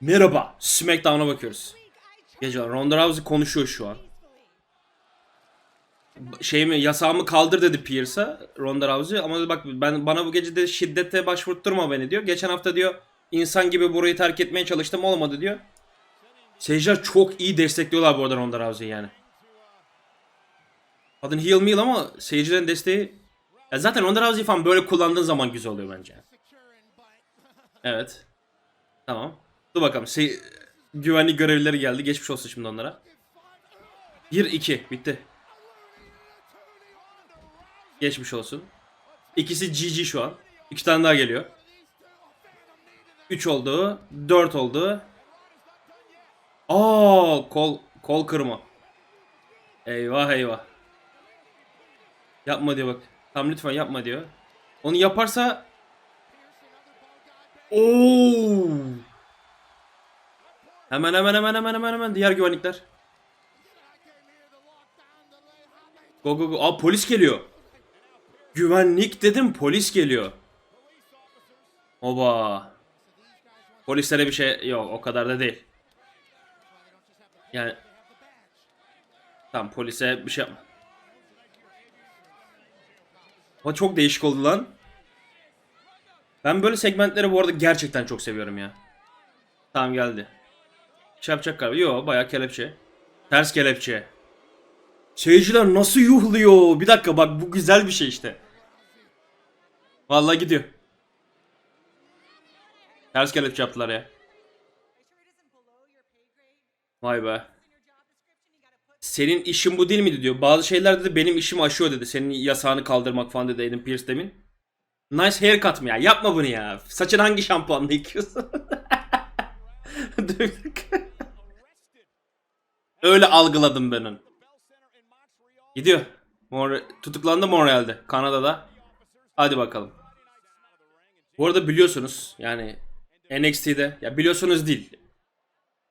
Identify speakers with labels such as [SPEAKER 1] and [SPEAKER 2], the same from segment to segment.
[SPEAKER 1] Merhaba. SmackDown'a bakıyoruz. Gece Ronda Rousey konuşuyor şu an. Şey mi yasağımı kaldır dedi Pierce'a Ronda Rousey ama bak ben bana bu gece de şiddete başvurtturma beni diyor. Geçen hafta diyor insan gibi burayı terk etmeye çalıştım olmadı diyor. Seyirciler çok iyi destekliyorlar bu arada Ronda Rousey'i yani. Kadın heel meal ama seyircilerin desteği ya zaten Ronda Rousey falan böyle kullandığın zaman güzel oluyor bence. Evet. Tamam. Dur bakalım. Se- güvenlik görevlileri geldi. Geçmiş olsun şimdi onlara. 1-2. Bitti. Geçmiş olsun. İkisi GG şu an. İki tane daha geliyor. 3 oldu. 4 oldu. Aa, kol kol kırma. Eyvah eyvah. Yapma diyor bak. Tam lütfen yapma diyor. Onu yaparsa Oo! Hemen hemen hemen hemen hemen hemen diğer güvenlikler. Go go go. Aa polis geliyor. Güvenlik dedim polis geliyor. Oba. Polislere bir şey yok o kadar da değil. Yani Tamam polise bir şey yapma. O çok değişik oldu lan. Ben böyle segmentleri bu arada gerçekten çok seviyorum ya. Tamam geldi. Yapacak galiba. Yo bayağı kelepçe. Ters kelepçe. Seyirciler nasıl yuhluyor? Bir dakika bak bu güzel bir şey işte. Vallahi gidiyor. Ters kelepçe yaptılar ya. Vay be. Senin işin bu değil miydi diyor. Bazı şeyler dedi benim işimi aşıyor dedi. Senin yasağını kaldırmak falan dedi Aiden Pierce demin. Nice haircut mı ya? Yapma bunu ya. Saçın hangi şampuanla yıkıyorsun? Dur. Öyle algıladım ben onu. Gidiyor. Mor tutuklandı Montreal'de. Kanada'da. Hadi bakalım. Bu arada biliyorsunuz yani NXT'de ya biliyorsunuz değil.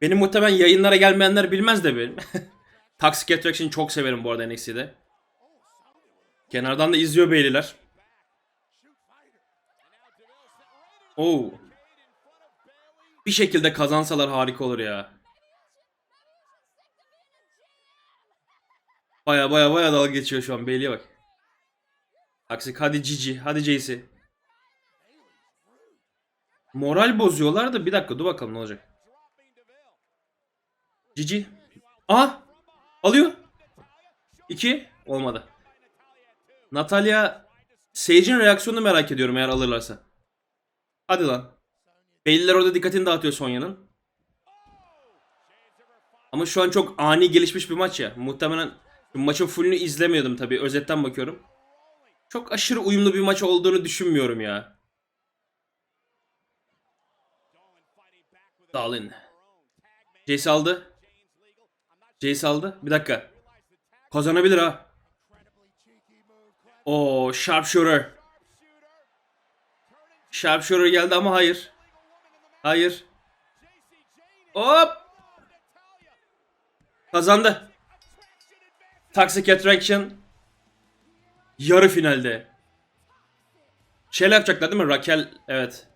[SPEAKER 1] Benim muhtemelen yayınlara gelmeyenler bilmez de benim. Toxic Attraction'ı çok severim bu arada NXT'de. Kenardan da izliyor beyliler. Oo. Bir şekilde kazansalar harika olur ya. Baya baya baya dalga geçiyor şu an Bailey'e bak. Aksik hadi Cici hadi Jaycee. Moral bozuyorlar da bir dakika dur bakalım ne olacak. Cici. Aha alıyor. İki olmadı. Natalya Sage'in reaksiyonunu merak ediyorum eğer alırlarsa. Hadi lan. Beyliler orada dikkatini dağıtıyor Sonya'nın. Ama şu an çok ani gelişmiş bir maç ya. Muhtemelen maçın fullünü izlemiyordum tabii. Özetten bakıyorum. Çok aşırı uyumlu bir maç olduğunu düşünmüyorum ya. Dalin. Jace aldı. Jace aldı. Bir dakika. Kazanabilir ha. O sharpshooter. Sharpshooter geldi ama hayır. Hayır. Hop. Kazandı. Toxic Attraction. Yarı finalde. Şeyle yapacaklar değil mi? Raquel evet.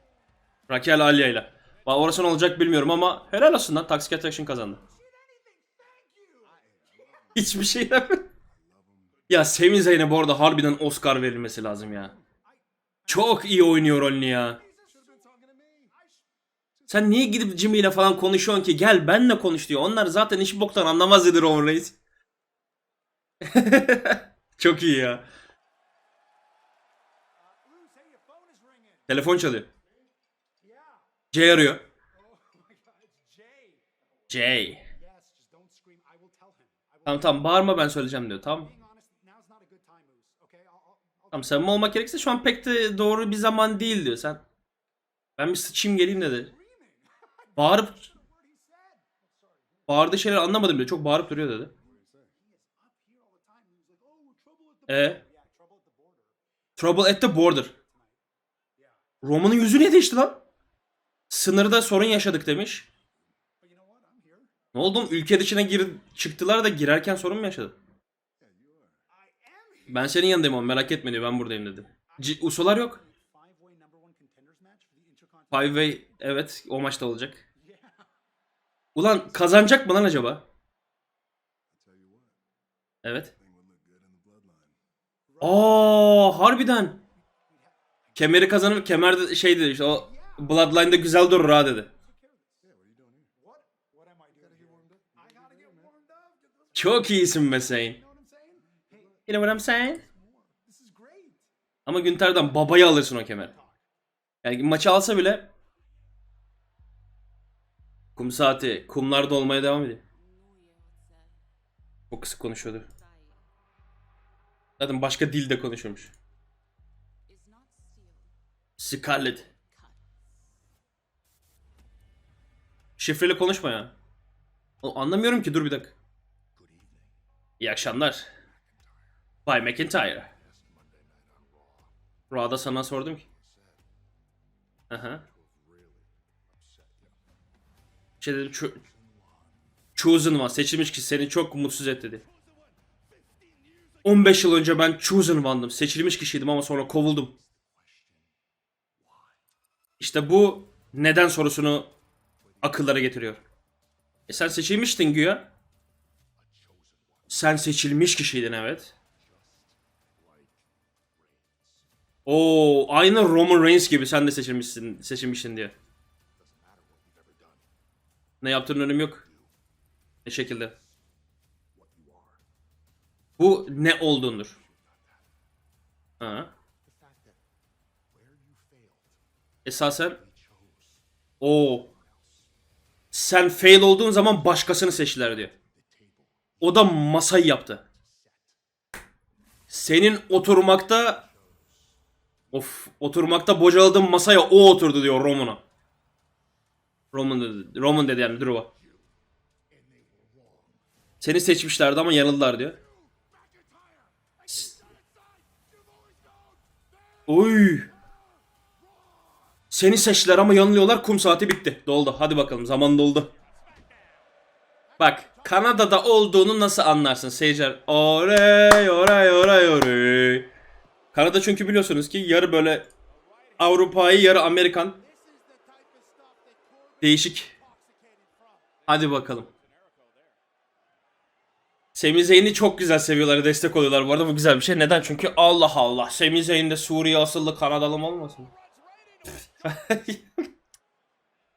[SPEAKER 1] Raquel Alya ile. Orası ne olacak bilmiyorum ama helal olsun lan Toxic Attraction kazandı. Hiçbir şey yapmadı. Ya Sami Zayn'e bu arada harbiden Oscar verilmesi lazım ya. Çok iyi oynuyor rolünü ya. Sen niye gidip Jimmy ile falan konuşuyorsun ki? Gel benle konuş diyor. Onlar zaten işi boktan anlamaz dedi Roman Reigns. Çok iyi ya. Telefon çalıyor. Jay arıyor. Jay. Tamam tamam bağırma ben söyleyeceğim diyor. Tamam. Tamam samimi olmak gerekirse şu an pek de doğru bir zaman değil diyor sen. Ben bir sıçayım geleyim dedi. Bağırıp bağırdığı şeyler anlamadım bile. Çok bağırıp duruyor dedi. E Trouble at the border. Roman'ın yüzü niye değişti lan? Sınırda sorun yaşadık demiş. Ne oldu? Ülke dışına gir çıktılar da girerken sorun mu yaşadı? Ben senin yanındayım oğlum merak etme diyor ben buradayım dedi. C- Usolar yok. Five Way evet o maçta olacak. Ulan kazanacak mı lan acaba? Evet. Aa harbiden. Kemeri kazanıp kemer de şey dedi işte o Bloodline'da güzel durur ha dedi. Çok iyisin be. You know what I'm saying? Ama Günter'den babayı alırsın o kemeri. Yani maçı alsa bile kum saati, kumlarda olmaya devam ediyor. O kısık konuşuyordu. Zaten başka dilde konuşuyormuş. Scarlett. Şifreli konuşma ya. Oğlum Anlamıyorum ki dur bir dakika. İyi akşamlar. Bay McIntyre. Raw'da sana sordum ki. Aha. Şey dedim, ço- Chosen One seçilmiş kişi seni çok mutsuz et dedi. 15 yıl önce ben Chosen One'dım. Seçilmiş kişiydim ama sonra kovuldum. İşte bu neden sorusunu akıllara getiriyor. E sen seçilmiştin güya. Sen seçilmiş kişiydin evet. Oo, aynı Roman Reigns gibi sen de seçilmişsin, seçilmişsin diye. Ne yaptığının önemi yok. Ne şekilde. Bu ne olduğundur. Ha. Esasen o sen fail olduğun zaman başkasını seçtiler diyor. O da masayı yaptı. Senin oturmakta of oturmakta bocaladığın masaya o oturdu diyor Roman'a. Roman dedi, Roman dedi yani Drew'a. Seni seçmişlerdi ama yanıldılar diyor. Oy. Seni seçtiler ama yanılıyorlar. Kum saati bitti. Doldu. Hadi bakalım. Zaman doldu. Bak. Kanada'da olduğunu nasıl anlarsın seyirciler? Orey, orey, orey, orey. Kanada çünkü biliyorsunuz ki yarı böyle Avrupa'yı yarı Amerikan. Değişik. Hadi bakalım. Semi Zeyn'i çok güzel seviyorlar, destek oluyorlar. Bu arada bu güzel bir şey. Neden? Çünkü Allah Allah. Semi Zeyn de Suriye asıllı Kanadalı mı olmasın?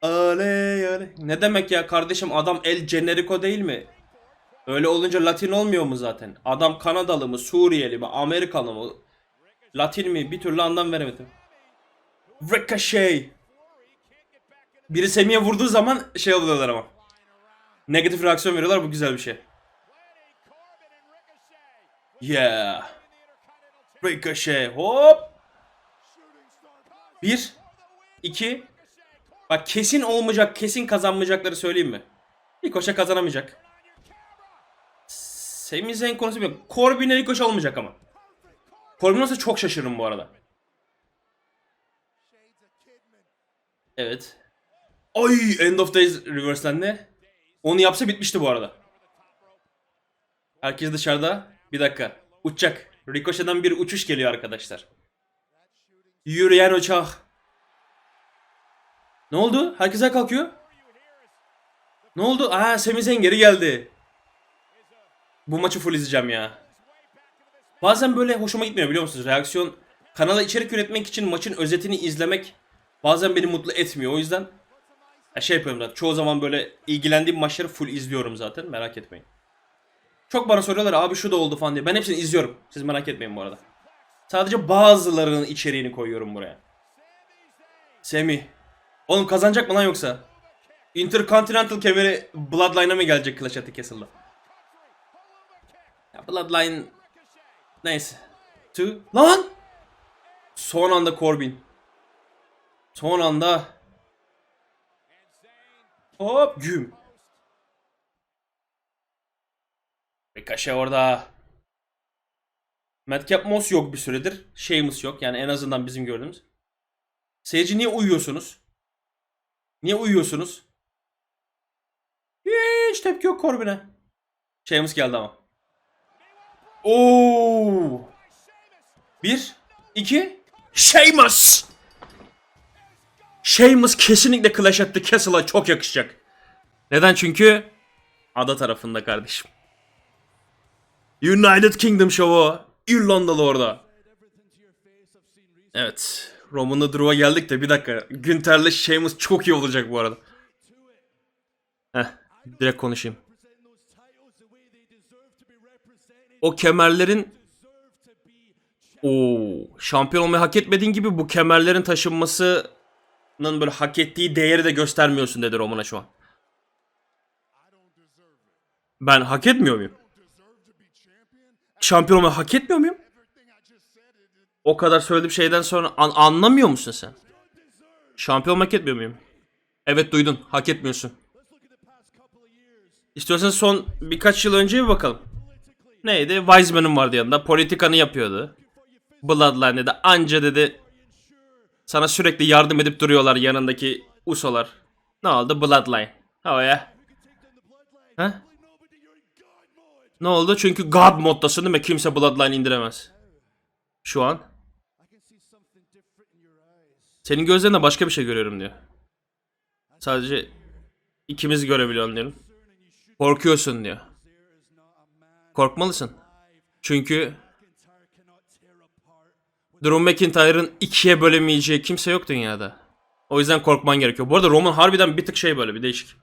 [SPEAKER 1] Oley oley. Ne demek ya kardeşim adam El Generico değil mi? Öyle olunca Latin olmuyor mu zaten? Adam Kanadalı mı, Suriyeli mi, Amerikalı mı, Latin mi? Bir türlü anlam veremedim. Ricochet. Biri Semi'ye vurduğu zaman şey oluyorlar ama. Negatif reaksiyon veriyorlar bu güzel bir şey. Yeah. Ricochet hop. Bir. iki. Bak kesin olmayacak, kesin kazanmayacakları söyleyeyim mi? Ricochet kazanamayacak. Sami Zayn konusu yok. Corbin'e Ricochet olmayacak ama. Corbin olsa çok şaşırırım bu arada. Evet. Ay End of Days reverse'lendi. Onu yapsa bitmişti bu arada. Herkes dışarıda. Bir dakika. Uçacak. Ricochet'den bir uçuş geliyor arkadaşlar. Yürüyen uçak. Ne oldu? Herkes ayağa kalkıyor. Ne oldu? Aa Sami Zayn geri geldi. Bu maçı full izleyeceğim ya. Bazen böyle hoşuma gitmiyor biliyor musunuz? Reaksiyon kanala içerik üretmek için maçın özetini izlemek bazen beni mutlu etmiyor. O yüzden şey yapıyorum zaten. Çoğu zaman böyle ilgilendiğim maçları full izliyorum zaten. Merak etmeyin. Çok bana soruyorlar abi şu da oldu falan diye. Ben hepsini izliyorum. Siz merak etmeyin bu arada. Sadece bazılarının içeriğini koyuyorum buraya. Semi. Oğlum kazanacak mı lan yoksa? Intercontinental kemeri Bloodline'a mı gelecek Clash at Castle'da? Ya Bloodline... Neyse. Two. Lan! Son anda Corbin. Son anda... Hop güm. Ricochet orada. Madcap Moss yok bir süredir. Sheamus yok. Yani en azından bizim gördüğümüz. Seyirci niye uyuyorsunuz? Niye uyuyorsunuz? Hiç tepki yok Corbin'e. Sheamus geldi ama. Oo. Bir, iki. Sheamus. Sheamus kesinlikle Clash at Castle'a çok yakışacak. Neden? Çünkü ada tarafında kardeşim. United Kingdom şovu. İrlandalı orada. Evet. Roman'la Drew'a geldik de bir dakika. Günter'le Sheamus çok iyi olacak bu arada. Heh. Direkt konuşayım. O kemerlerin Oo, şampiyon olmayı hak etmediğin gibi bu kemerlerin taşınmasının böyle hak ettiği değeri de göstermiyorsun dedi Roman'a şu an. Ben hak etmiyor muyum? Şampiyon olmayı hak etmiyor muyum? O kadar söylediğim şeyden sonra an- anlamıyor musun sen? Şampiyon hak etmiyor muyum? Evet duydun. Hak etmiyorsun. İstiyorsan son birkaç yıl önce bir bakalım. Neydi? Wiseman'ın vardı yanında. Politikanı yapıyordu. Bloodline dedi. Anca dedi. Sana sürekli yardım edip duruyorlar yanındaki usolar. Ne oldu? Bloodline. Oh ya. Ha? Ne oldu? Çünkü God moddasın değil mi? Kimse Bloodline indiremez. Şu an. Senin gözlerinde başka bir şey görüyorum diyor. Sadece ikimiz görebiliyorum diyorum. Korkuyorsun diyor. Korkmalısın. Çünkü Drew McIntyre'ın ikiye bölemeyeceği kimse yok dünyada. O yüzden korkman gerekiyor. Bu arada Roman harbiden bir tık şey böyle bir değişik.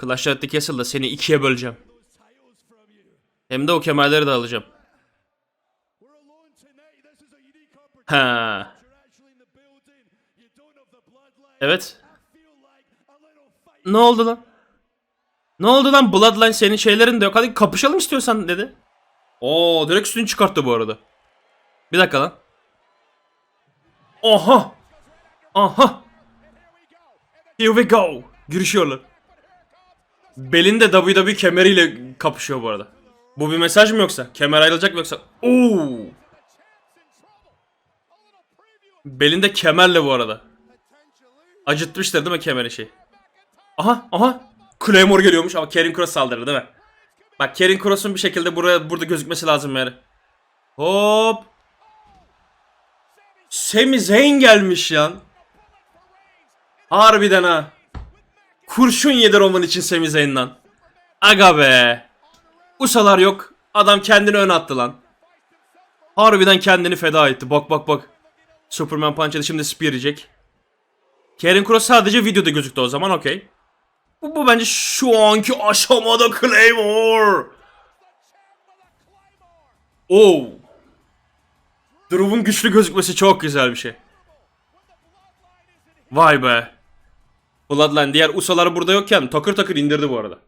[SPEAKER 1] Clash at the Castle'da seni ikiye böleceğim. Hem de o kemerleri de alacağım. Ha. Evet. Ne oldu lan? Ne oldu lan Bloodline senin şeylerin de yok. Hadi kapışalım istiyorsan dedi. Oo direkt üstünü çıkarttı bu arada. Bir dakika lan. Oha. Aha. Here we go. Girişiyorlar. Belinde WWE kemeriyle kapışıyor bu arada. Bu bir mesaj mı yoksa? Kemer ayrılacak mı yoksa? Oo. Belinde kemerle bu arada. Acıtmıştır değil mi kemeri şey? Aha aha. Claymore geliyormuş ama Karen Cross saldırır değil mi? Bak Karen Cross'un bir şekilde buraya burada gözükmesi lazım yani. Hop. Sami Zayn gelmiş lan. Harbiden ha. Kurşun yedi Roman için Sami Zayn'dan. Aga be. Usalar yok. Adam kendini ön attı lan. Harbiden kendini feda etti. Bak bak bak. Superman Punch yedi, şimdi spear yiyecek. Karen Cross sadece videoda gözüktü o zaman okey. Bu, bu bence şu anki aşamada Claymore. Oo. Drew'un güçlü gözükmesi çok güzel bir şey. Vay be. Bloodline diğer usalar burada yokken takır takır indirdi bu arada.